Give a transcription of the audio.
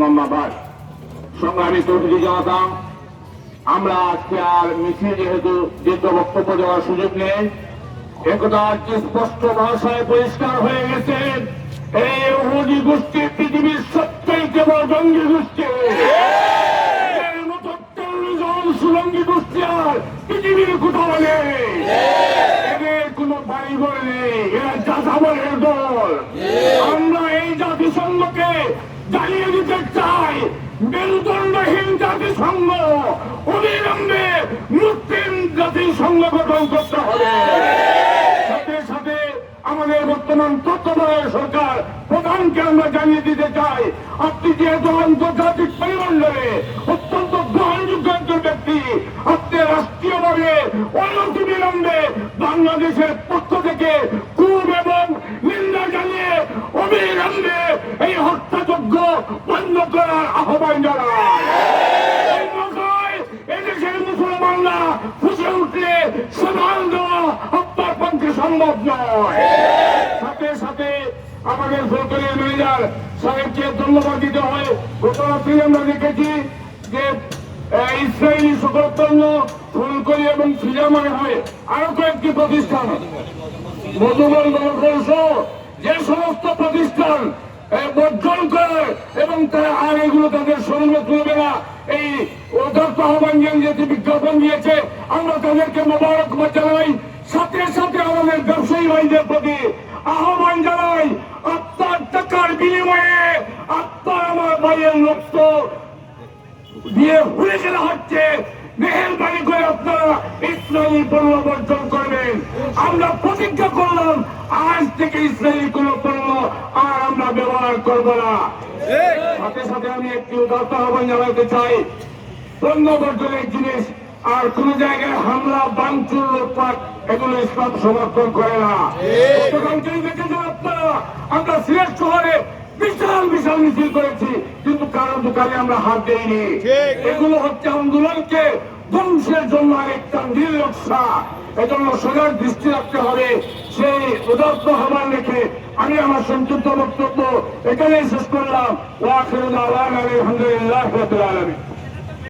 মোহাম্মদ সংগ্রামী তৌহিদি জনতা, আমরা আজকে আর মিছিল যেহেতু দীর্ঘ বক্তব্য দেওয়ার সুযোগ নেই, একথা আজকে স্পষ্ট ভাষায় পরিষ্কার হয়ে গেছে। এই গোষ্ঠী পৃথিবীর সবচেয়ে কেবল জঙ্গি গোষ্ঠী সুরঙ্গি গোষ্ঠী আর পৃথিবীর কোথাও নেই এদের কোনো বাড়ি ঘর নেই, এরা যাযাবরের দল। আমরা জানিয়ে দিতে চাই, মেরুদণ্ডহীন জাতিসংঘ অবিলম্বে মুসলিম জাতিসংঘ গঠন করতে হবে। সাথে সাথে আমাদের বর্তমান তত্ত্বাবধায়ক সরকার প্রধানকে আমরা জানিয়ে দিতে চাই, আপনি যেহেতু আন্তর্জাতিক পরিমণ্ডলে অত্যন্ত গ্রহণযোগ্য একজন ব্যক্তি, আপনি রাষ্ট্রীয়ভাবে অনতি বিলম্বে বাংলাদেশের পক্ষ থেকে খুব এবং নিন্দা জানিয়ে অবিলম্বে এই হত্যাযজ্ঞ বন্ধ করার আহ্বান জানায়। মুসলমানরা উঠলে আপনার পক্ষে সম্ভব নয়। সাথে সাথে আমাদের সরকারের ম্যানেজার সাহেবকে ধন্যবাদ দিতে হয়। আমরা দেখেছি যে ইসরায়েলি এবং হয় আরও কয়েকটি প্রতিষ্ঠান। মধুবন গণকৌশ যে সমস্ত প্রতিষ্ঠান বর্জন করে এবং তারা আর এগুলো তাদের শরীরে তুলবে না। এই অধ্যক্ষ আহ্বান যেতে বিজ্ঞাপন দিয়েছে, আমরা তাদেরকে মোবারক জানাই। সাথে সাথে আমাদের ব্যবসায়ী ভাইদের প্রতি আহ্বান জানাই, আপনার টাকার বিনিময়ে আপনার আমার ভাইয়ের রক্ত দিয়ে ভুলে গেলে হচ্ছে। মেহরবানি করে আপনারা ইসরায়েলি পণ্য বর্জন করবেন। আমরা প্রতিজ্ঞা করলাম, আজ থেকে ইসরায়েলি কোন পণ্য আর আমরা ব্যবহার করব না। সাথে সাথে আমি একটি উদার্ত আহ্বান জানাতে চাই পণ্য বর্জনের জিনিস আর কোন জায়গায় হামলা বাংচুর লোটপাট এগুলো ইসলাম সমর্থন করে না। গতকালকেই দেখেছেন আপনারা আমরা সিলেট শহরে বিশাল বিশাল মিছিল করেছি কিন্তু কারও দোকানে আমরা হাত দেইনি। এগুলো হচ্ছে আন্দোলনকে ধ্বংসের জন্য আরেকটা নিরক্ষা এজন্য সজাগ দৃষ্টি রাখতে হবে। সেই উদাত্ত হবার রেখে আমি আমার সংক্ষিপ্ত বক্তব্য এখানেই শেষ করলাম। আলহামদুলিল্লাহ